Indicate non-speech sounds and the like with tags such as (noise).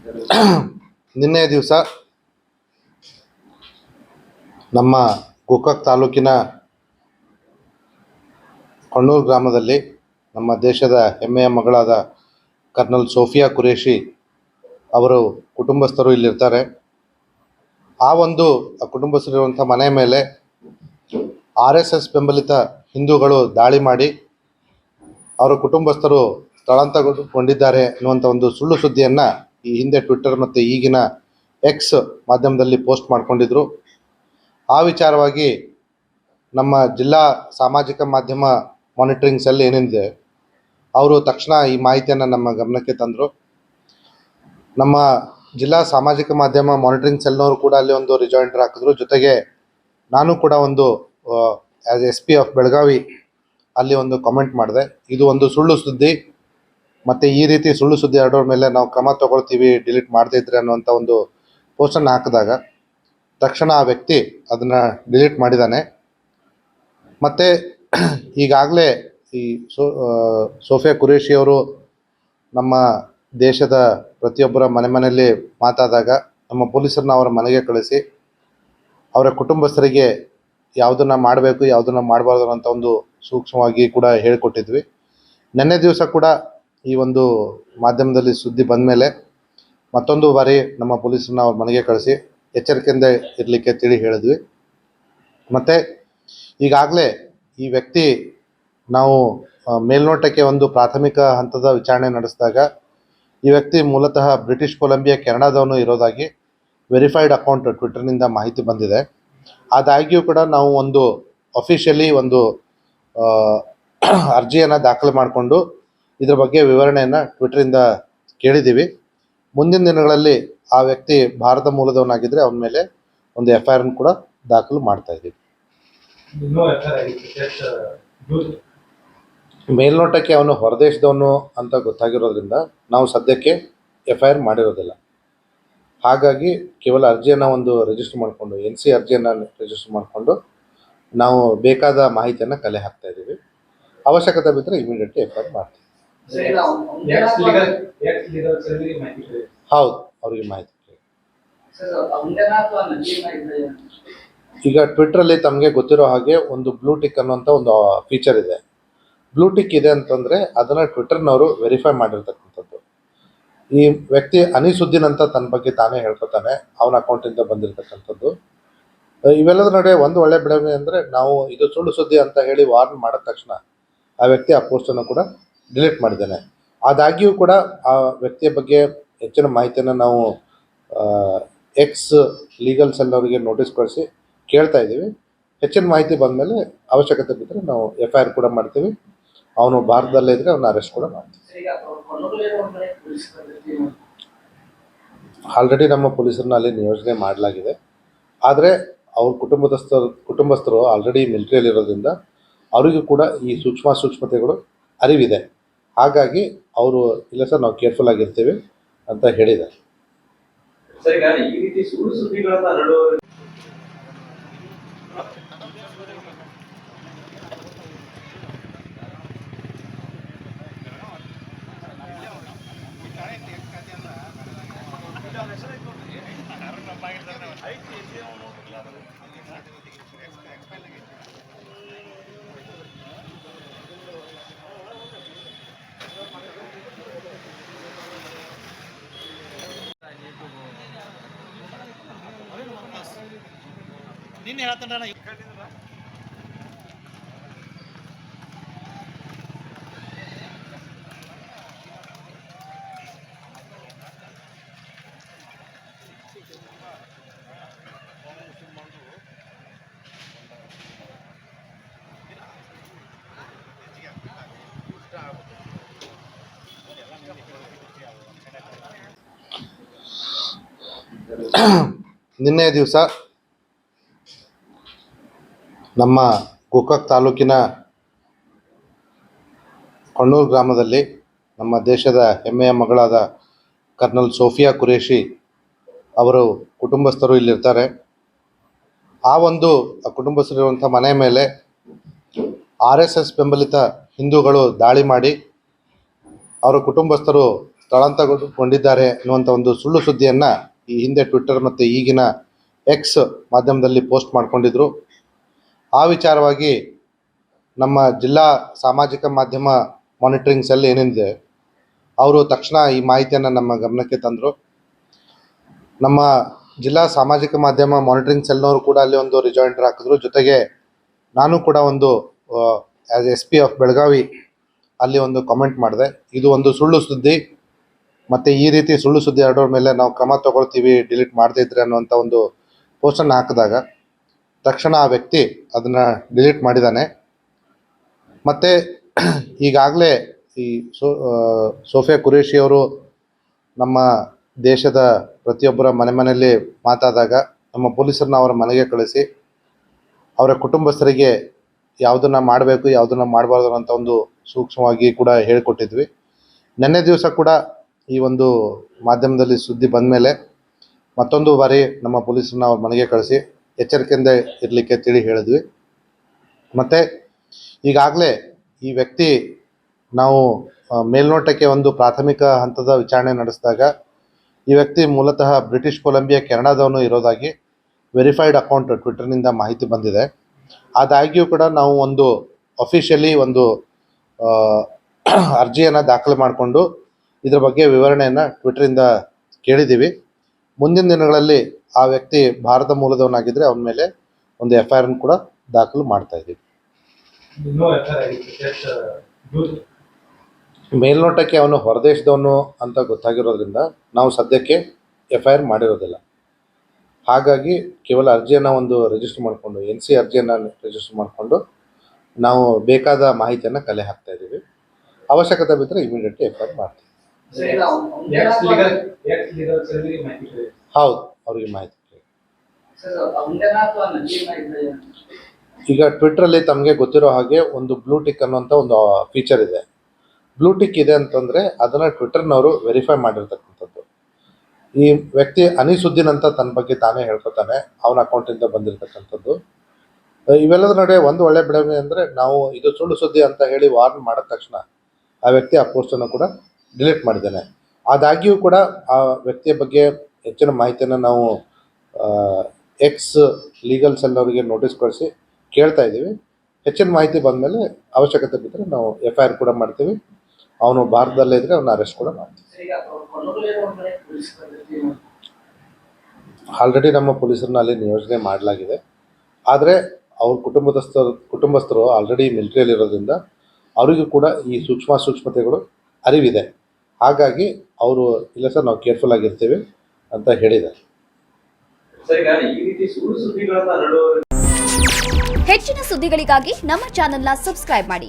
(coughs) ನಿನ್ನೆ ದಿವಸ ನಮ್ಮ ಗೋಕಾಕ್ ತಾಲೂಕಿನ ಕಣ್ಣೂರು ಗ್ರಾಮದಲ್ಲಿ ನಮ್ಮ ದೇಶದ ಹೆಮ್ಮೆಯ ಮಗಳಾದ ಕರ್ನಲ್ ಸೋಫಿಯಾ ಕುರೇಶಿ ಅವರು ಕುಟುಂಬಸ್ಥರು ಇಲ್ಲಿರ್ತಾರೆ. ಆ ಒಂದು ಕುಟುಂಬಸ್ಥರಿರುವಂಥ ಮನೆ ಮೇಲೆ ಆರ್ ಎಸ್ ಎಸ್ ಬೆಂಬಲಿತ ಹಿಂದೂಗಳು ದಾಳಿ ಮಾಡಿ ಅವರ ಕುಟುಂಬಸ್ಥರು ಸ್ಥಳಾಂತರಗೊಂಡಿದ್ದಾರೆ ಅನ್ನುವಂಥ ಒಂದು ಸುಳ್ಳು ಸುದ್ದಿಯನ್ನು ಈ ಹಿಂದೆ ಟ್ವಿಟ್ಟರ್ ಮತ್ತು ಈಗಿನ ಎಕ್ಸ್ ಮಾಧ್ಯಮದಲ್ಲಿ ಪೋಸ್ಟ್ ಮಾಡ್ಕೊಂಡಿದ್ರು. ಆ ವಿಚಾರವಾಗಿ ನಮ್ಮ ಜಿಲ್ಲಾ ಸಾಮಾಜಿಕ ಮಾಧ್ಯಮ ಮಾನಿಟರಿಂಗ್ ಸೆಲ್ ಏನಿದೆ, ಅವರು ತಕ್ಷಣ ಈ ಮಾಹಿತಿಯನ್ನು ನಮ್ಮ ಗಮನಕ್ಕೆ ತಂದರು. ನಮ್ಮ ಜಿಲ್ಲಾ ಸಾಮಾಜಿಕ ಮಾಧ್ಯಮ ಮಾನಿಟರಿಂಗ್ ಸೆಲ್ನವರು ಕೂಡ ಅಲ್ಲಿ ಒಂದು ರಿಜಾಯಿಂಡರ್ ಹಾಕಿದ್ರು. ಜೊತೆಗೆ ನಾನು ಕೂಡ ಒಂದು as S P of Belagavi ಅಲ್ಲಿ ಒಂದು ಕಾಮೆಂಟ್ ಮಾಡಿದೆ. ಇದು ಒಂದು ಸುಳ್ಳು ಸುದ್ದಿ. ಮತ್ತು ಈ ರೀತಿ ಸುಳ್ಳು ಸುದ್ದಿ ಹರಡೋರ ಮೇಲೆ ನಾವು ಕ್ರಮ ತಗೊಳ್ತೀವಿ ಡಿಲೀಟ್ ಮಾಡದೇ ಇದ್ರೆ ಅನ್ನುವಂಥ ಒಂದು ಪೋಸ್ಟನ್ನು ಹಾಕಿದಾಗ ತಕ್ಷಣ ಆ ವ್ಯಕ್ತಿ ಅದನ್ನು ಡಿಲೀಟ್ ಮಾಡಿದ್ದಾನೆ ಮತ್ತು ಈಗಾಗಲೇ ಈ ಸೋ ಸೋಫಿಯಾ ಅವರು ನಮ್ಮ ದೇಶದ ಪ್ರತಿಯೊಬ್ಬರ ಮನೆ ಮನೆಯಲ್ಲಿ ಮಾತಾದಾಗ ನಮ್ಮ ಪೊಲೀಸರನ್ನ ಅವರ ಮನೆಗೆ ಕಳಿಸಿ ಅವರ ಕುಟುಂಬಸ್ಥರಿಗೆ ಯಾವುದನ್ನು ಮಾಡಬೇಕು, ಯಾವುದನ್ನು ಮಾಡಬಾರ್ದು ಅಂತ ಒಂದು ಸೂಕ್ಷ್ಮವಾಗಿ ಕೂಡ ಹೇಳಿಕೊಟ್ಟಿದ್ವಿ. ನಿನ್ನೆ ದಿವಸ ಕೂಡ ಈ ಒಂದು ಮಾಧ್ಯಮದಲ್ಲಿ ಸುದ್ದಿ ಬಂದ ಮೇಲೆ ಮತ್ತೊಂದು ಬಾರಿ ನಮ್ಮ ಪೊಲೀಸರನ್ನ ಅವ್ರ ಮನೆಗೆ ಕಳಿಸಿ ಎಚ್ಚರಿಕೆಯಿಂದ ಇರಲಿಕ್ಕೆ ತಿಳಿ ಹೇಳಿದ್ವಿ. ಮತ್ತು ಈಗಾಗಲೇ ಈ ವ್ಯಕ್ತಿ ನಾವು ಮೇಲ್ನೋಟಕ್ಕೆ ಒಂದು ಪ್ರಾಥಮಿಕ ಹಂತದ ವಿಚಾರಣೆ ನಡೆಸಿದಾಗ ಈ ವ್ಯಕ್ತಿ ಮೂಲತಃ ಬ್ರಿಟಿಷ್ ಕೊಲಂಬಿಯಾ, ಕೆನಡಾದವನು ಇರೋದಾಗಿ ವೆರಿಫೈಡ್ ಅಕೌಂಟ್ ಟ್ವಿಟರ್ನಿಂದ ಮಾಹಿತಿ ಬಂದಿದೆ. ಆದಾಗ್ಯೂ ಕೂಡ ನಾವು ಒಂದು ಅಫಿಷಿಯಲಿ ಒಂದು ಅರ್ಜಿಯನ್ನು ದಾಖಲೆ ಮಾಡಿಕೊಂಡು ಇದ್ರ ಬಗ್ಗೆ ವಿವರಣೆಯನ್ನು ಟ್ವಿಟರಿಂದ ಕೇಳಿದ್ದೀವಿ. ಮುಂದಿನ ದಿನಗಳಲ್ಲಿ ಆ ವ್ಯಕ್ತಿ ಭಾರತ ಮೂಲದವನಾಗಿದ್ದರೆ ಅವನ ಮೇಲೆ ಒಂದು ಎಫ್ ಐ ಆರ್ ಕೂಡ ದಾಖಲು ಮಾಡ್ತಾ ಇದ್ದೀವಿ. ಮೇಲ್ನೋಟಕ್ಕೆ ಅವನು ಹೊರದೇಶದವನು ಅಂತ ಗೊತ್ತಾಗಿರೋದ್ರಿಂದ ನಾವು ಸದ್ಯಕ್ಕೆ ಎಫ್ ಐ ಆರ್ ಮಾಡಿರೋದಿಲ್ಲ. ಹಾಗಾಗಿ ಕೇವಲ ಅರ್ಜಿಯನ್ನು ಒಂದು ರಿಜಿಸ್ಟರ್ ಮಾಡಿಕೊಂಡು ಎನ್ ಸಿ ಅರ್ಜಿಯನ್ನು ರಿಜಿಸ್ಟರ್ ಮಾಡಿಕೊಂಡು ನಾವು ಬೇಕಾದ ಮಾಹಿತಿಯನ್ನು ಕಲೆ ಹಾಕ್ತಾ ಇದ್ದೀವಿ. ಅವಶ್ಯಕತೆ ಬಿದ್ದರೆ ಇಮಿಡಿಯೇಟ್ಲಿ ಎಫ್ ಐ ಆರ್ ಮಾಡ್ತೀವಿ. ಹೌದು ಅವರಿಗೆ ಮಾಹಿತಿ ಈಗ ಟ್ವಿಟ್ರಲ್ಲಿ ತಮಗೆ ಗೊತ್ತಿರೋ ಹಾಗೆ ಒಂದು ಬ್ಲೂ ಟಿಕ್ ಅನ್ನುವಂಥ ಒಂದು ಫೀಚರ್ ಇದೆ. ಬ್ಲೂ ಟಿಕ್ ಇದೆ ಅಂತಂದರೆ ಅದನ್ನು ಟ್ವಿಟರ್ನವರು ವೆರಿಫೈ ಮಾಡಿರ್ತಕ್ಕಂಥದ್ದು. ಈ ವ್ಯಕ್ತಿ ಅನಿಸುದ್ದೀನ್ ಅಂತ ತನ್ನ ಬಗ್ಗೆ ತಾನೇ ಹೇಳ್ಕೊತಾನೆ ಅವನ ಅಕೌಂಟಿಂದ ಬಂದಿರತಕ್ಕಂಥದ್ದು. ಇವೆಲ್ಲದ ಇವೆಲ್ಲದರ ನಡುವೆ ಒಂದು ಒಳ್ಳೆ ಬೆಳವಣಿಗೆ ಅಂದರೆ ನಾವು ಇದು ಸುಳ್ಳು ಸುದ್ದಿ ಅಂತ ಹೇಳಿ ವಾರ್ನ್ ಮಾಡಿದ ತಕ್ಷಣ ಆ ವ್ಯಕ್ತಿ ಆ ಪೋಸ್ಟನ್ನು ಕೂಡ ಡಿಲೀಟ್ ಮಾಡಿದ್ದಾನೆ. ಆದಾಗ್ಯೂ ಕೂಡ ಆ ವ್ಯಕ್ತಿಯ ಬಗ್ಗೆ ಹೆಚ್ಚಿನ ಮಾಹಿತಿಯನ್ನು ನಾವು ಎಕ್ಸ್ ಲೀಗಲ್ ಸೆಲ್ ಅವರಿಗೆ ನೋಟಿಸ್ ಕಳಿಸಿ ಕೇಳ್ತಾ ಇದ್ದೀವಿ. ಹೆಚ್ಚಿನ ಮಾಹಿತಿ ಬಂದಮೇಲೆ ಅವಶ್ಯಕತೆ ಬಿದ್ದರೆ ನಾವು ಎಫ್ ಐ ಆರ್ ಕೂಡ ಮಾಡ್ತೀವಿ. ಅವನು ಭಾರತದಲ್ಲೇ ಇದ್ದರೆ ಅವನ ಅರೆಸ್ಟ್ ಕೂಡ ಮಾಡ್ತೀವಿ. ಆಲ್ರೆಡಿ ನಮ್ಮ ಪೊಲೀಸರನ್ನ ಅಲ್ಲಿ ನಿಯೋಜನೆ ಮಾಡಲಾಗಿದೆ. ಆದರೆ ಅವ್ರ ಕುಟುಂಬದಸ್ಥರು ಕುಟುಂಬಸ್ಥರು ಆಲ್ರೆಡಿ ಮಿಲಿಟರಿಯಲ್ಲಿರೋದ್ರಿಂದ ಅವರಿಗೂ ಕೂಡ ಈ ಸೂಕ್ಷ್ಮ ಸೂಕ್ಷ್ಮತೆಗಳು ಅರಿವಿದೆ. ಹಾಗಾಗಿ ಅವರು ಇಲ್ಲ ಸರ್ ನಾವು ಕೇರ್ಫುಲ್ ಆಗಿರ್ತೀವಿ ಅಂತ ಹೇಳಿದ್ದಾರೆ. ಸರ್ ಹೇಳ್ತಾನ ಈ ರೀತಿ ಸುಳ್ಳು ನಿನ್ನೆ ದಿವಸ ನಮ್ಮ ಗೋಕಾಕ್ ತಾಲೂಕಿನ ಕಣ್ಣೂರು ಗ್ರಾಮದಲ್ಲಿ ನಮ್ಮ ದೇಶದ ಹೆಮ್ಮೆಯ ಮಗಳಾದ ಕರ್ನಲ್ ಸೋಫಿಯಾ ಕುರೇಶಿ ಅವರು ಕುಟುಂಬಸ್ಥರು ಇಲ್ಲಿರ್ತಾರೆ. ಆ ಒಂದು ಕುಟುಂಬಸ್ಥರಿರುವಂಥ ಮನೆ ಮೇಲೆ ಆರ್ ಎಸ್ ಎಸ್ ಬೆಂಬಲಿತ ಹಿಂದೂಗಳು ದಾಳಿ ಮಾಡಿ ಅವರ ಕುಟುಂಬಸ್ಥರು ಸ್ಥಳಾಂತರಗೊಂಡಿದ್ದಾರೆ ಅನ್ನುವಂಥ ಒಂದು ಸುಳ್ಳು ಸುದ್ದಿಯನ್ನು ಈ ಹಿಂದೆ ಟ್ವಿಟ್ಟರ್ ಮತ್ತು ಈಗಿನ ಎಕ್ಸ್ ಮಾಧ್ಯಮದಲ್ಲಿ ಪೋಸ್ಟ್ ಮಾಡಿಕೊಂಡಿದ್ರು. ಆ ವಿಚಾರವಾಗಿ ನಮ್ಮ ಜಿಲ್ಲಾ ಸಾಮಾಜಿಕ ಮಾಧ್ಯಮ ಮಾನಿಟರಿಂಗ್ ಸೆಲ್ ಏನಿದೆ ಅವರು ತಕ್ಷಣ ಈ ಮಾಹಿತಿಯನ್ನು ನಮ್ಮ ಗಮನಕ್ಕೆ ತಂದರು. ನಮ್ಮ ಜಿಲ್ಲಾ ಸಾಮಾಜಿಕ ಮಾಧ್ಯಮ ಮಾನಿಟರಿಂಗ್ ಸೆಲ್ನವರು ಕೂಡ ಅಲ್ಲಿ ಒಂದು ರಿಜಾಯಿಂಡರ್ ಹಾಕಿದ್ರು. ಜೊತೆಗೆ ನಾನು ಕೂಡ ಒಂದು as S P of Belagavi ಅಲ್ಲಿ ಒಂದು ಕಾಮೆಂಟ್ ಮಾಡಿದೆ. ಇದು ಒಂದು ಸುಳ್ಳು ಸುದ್ದಿ, ಮತ್ತು ಈ ರೀತಿ ಸುಳ್ಳು ಸುದ್ದಿ ಹರಡೋರ ಮೇಲೆ ನಾವು ಕ್ರಮ ತಗೊಳ್ತೀವಿ ಡಿಲೀಟ್ ಮಾಡದೇ ಇದ್ರೆ ಅನ್ನುವಂಥ ಒಂದು ಪೋಸ್ಟನ್ನು ಹಾಕಿದಾಗ ತಕ್ಷಣ ಆ ವ್ಯಕ್ತಿ ಅದನ್ನು ಡಿಲೀಟ್ ಮಾಡಿದ್ದಾನೆ ಮತ್ತು (clears throat) ಈಗಾಗಲೇ ಈ ಸೋ ಸೋಫಿಯಾ ಅವರು ನಮ್ಮ ದೇಶದ ಪ್ರತಿಯೊಬ್ಬರ ಮನೆ ಮನೆಯಲ್ಲಿ ಮಾತಾದಾಗ ನಮ್ಮ ಪೊಲೀಸರನ್ನ ಅವರ ಮನೆಗೆ ಕಳಿಸಿ, ಅವರ ಕುಟುಂಬಸ್ಥರಿಗೆ ಯಾವುದನ್ನ ಮಾಡಬೇಕು, ಯಾವುದನ್ನ ಮಾಡಬಾರ್ದು ಅಂತ ಒಂದು ಸೂಕ್ಷ್ಮವಾಗಿ ಕೂಡ ಹೇಳಿಕೊಟ್ಟಿದ್ವಿ. ನಿನ್ನೆ ದಿವಸ ಕೂಡ ಈ ಒಂದು ಮಾಧ್ಯಮದಲ್ಲಿ ಸುದ್ದಿ ಬಂದ ಮೇಲೆ ಮತ್ತೊಂದು ಬಾರಿ ನಮ್ಮ ಪೊಲೀಸರನ್ನ ಅವ್ರ ಮನೆಗೆ ಕಳಿಸಿ ಎಚ್ಚರಿಕೆಯಿಂದ ಇರಲಿಕ್ಕೆ ತಿಳಿ ಹೇಳಿದ್ವಿ. ಮತ್ತು ಈಗಾಗಲೇ ಈ ವ್ಯಕ್ತಿ ನಾವು ಮೇಲ್ನೋಟಕ್ಕೆ ಒಂದು ಪ್ರಾಥಮಿಕ ಹಂತದ ವಿಚಾರಣೆ ನಡೆಸಿದಾಗ ಈ ವ್ಯಕ್ತಿ ಮೂಲತಃ ಬ್ರಿಟಿಷ್ ಕೊಲಂಬಿಯಾ ಕೆನಡಾದವನು ಇರೋದಾಗಿ ವೆರಿಫೈಡ್ ಅಕೌಂಟ್ ಟ್ವಿಟರ್ನಿಂದ ಮಾಹಿತಿ ಬಂದಿದೆ. ಆದಾಗ್ಯೂ ಕೂಡ ನಾವು ಒಂದು ಅಫಿಷಿಯಲಿ ಒಂದು ಅರ್ಜಿಯನ್ನು ದಾಖಲೆ ಮಾಡಿಕೊಂಡು ಇದ್ರ ಬಗ್ಗೆ ವಿವರಣೆಯನ್ನು ಟ್ವಿಟರಿಂದ ಕೇಳಿದ್ದೀವಿ. ಮುಂದಿನ ದಿನಗಳಲ್ಲಿ ಆ ವ್ಯಕ್ತಿ ಭಾರತ ಮೂಲದವನಾಗಿದ್ದರೆ ಅವನ ಮೇಲೆ ಒಂದು ಎಫ್ ಐ ಆರ್ ಕೂಡ ದಾಖಲು ಮಾಡ್ತಾ ಇದ್ದೀವಿ. ಜಸ್ಟ್ ಮೇಲ್ನೋಟಕ್ಕೆ ಅವನು ಹೊರದೇಶದವನು ಅಂತ ಗೊತ್ತಾಗಿರೋದ್ರಿಂದ ನಾವು ಸದ್ಯಕ್ಕೆ ಎಫ್ ಐ ಆರ್ ಮಾಡಿರೋದಿಲ್ಲ. ಹಾಗಾಗಿ ಕೇವಲ ಅರ್ಜಿಯನ್ನು ಒಂದು ರಿಜಿಸ್ಟರ್ ಮಾಡಿಕೊಂಡು ಎನ್ ಸಿ ಅರ್ಜಿಯನ್ನು ರಿಜಿಸ್ಟರ್ ಮಾಡಿಕೊಂಡು ನಾವು ಬೇಕಾದ ಮಾಹಿತಿಯನ್ನು ಕಲೆ ಹಾಕ್ತಾ ಇದ್ದೀವಿ. ಅವಶ್ಯಕತೆ ಬಿದ್ದರೆ ಇಮಿಡಿಯೇಟ್ಲಿ ಎಫ್ ಐ ಆರ್ ಮಾಡ್ತೀವಿ. ಸರ್ ಈಗ ಅವ್ನ್- ಎಕ್ಸ್ ಲೀಗಲ್ ಎಕ್ಸ್ ಲೀಗಲ್ ಸೆಲ್ಗೆ ಮಾಹಿತಿ ಹೌದು ಅವ್ರಿಗೆ ಮಾಹಿತಿ ಈಗ ಟ್ವಿಟ್ರಲ್ಲಿ ತಮಗೆ ಗೊತ್ತಿರೋ ಹಾಗೆ ಒಂದು ಬ್ಲೂ ಟಿಕ್ ಅನ್ನುವಂಥ ಒಂದು ಫೀಚರ್ ಇದೆ. ಬ್ಲೂ ಟಿಕ್ ಇದೆ ಅಂತಂದರೆ ಅದನ್ನು ಟ್ವಿಟರ್ನವರು ವೆರಿಫೈ ಮಾಡಿರ್ತಕ್ಕಂಥದ್ದು. ಈ ವ್ಯಕ್ತಿ ಅನಿಸುದ್ದೀನ್ ಅಂತ ತನ್ನ ಬಗ್ಗೆ ತಾನೇ ಹೇಳ್ಕೊತಾನೆ ಅವನ ಅಕೌಂಟಿಂದ ಬಂದಿರತಕ್ಕಂಥದ್ದು. ಇವೆಲ್ಲದ ಇವೆಲ್ಲದರ ನಡುವೆ ಒಂದು ಒಳ್ಳೆ ಬೆಳವಣಿಗೆ ಅಂದರೆ ನಾವು ಇದು ಸುಳ್ಳು ಸುದ್ದಿ ಅಂತ ಹೇಳಿ ವಾರ್ನ್ ಮಾಡಿದ ತಕ್ಷಣ ಆ ವ್ಯಕ್ತಿ ಆ ಪೋಸ್ಟನ್ನು ಕೂಡ ಡಿಲೀಟ್ ಮಾಡಿದ್ದಾನೆ. ಆದಾಗ್ಯೂ ಕೂಡ ಆ ವ್ಯಕ್ತಿಯ ಬಗ್ಗೆ ಹೆಚ್ಚಿನ ಮಾಹಿತಿಯನ್ನು ನಾವು ಎಕ್ಸ್ ಲೀಗಲ್ ಸೆಲ್ ಅವರಿಗೆ ನೋಟಿಸ್ ಕಳಿಸಿ ಕೇಳ್ತಾ ಇದ್ದೀವಿ. ಹೆಚ್ಚಿನ ಮಾಹಿತಿ ಬಂದಮೇಲೆ ಅವಶ್ಯಕತೆ ಬಿದ್ದರೆ ನಾವು ಎಫ್ ಐ ಆರ್ ಕೂಡ ಮಾಡ್ತೀವಿ. ಅವನು ಭಾರತದಲ್ಲೇ ಇದ್ದರೆ ಅವನ ಅರೆಸ್ಟ್ ಕೂಡ ಮಾಡ್ತೀವಿ. ಆಲ್ರೆಡಿ ನಮ್ಮ ಪೊಲೀಸರನ್ನ ಅಲ್ಲಿ ನಿಯೋಜನೆ ಮಾಡಲಾಗಿದೆ. ಆದರೆ ಅವ್ರ ಕುಟುಂಬದಸ್ಥರು ಕುಟುಂಬಸ್ಥರು ಆಲ್ರೆಡಿ ಮಿಲಿಟ್ರಿಯಲ್ಲಿರೋದ್ರಿಂದ ಅವರಿಗೂ ಕೂಡ ಈ ಸೂಕ್ಷ್ಮ ಸೂಕ್ಷ್ಮತೆಗಳು ಅರಿವಿದೆ. ಹಾಗಾಗಿ ಅವರು ಇಲ್ಲ ಸರ್ ನಾವು ಕೇರ್ಫುಲ್ ಆಗಿರ್ತೀವಿ ಅಂತ ಹೇಳಿದ್ದಾರೆ. ಹೆಚ್ಚಿನ ಸುದ್ದಿಗಳಿಗಾಗಿ ನಮ್ಮ ಚಾನೆಲ್ನ ಸಬ್ಸ್ಕ್ರೈಬ್ ಮಾಡಿ.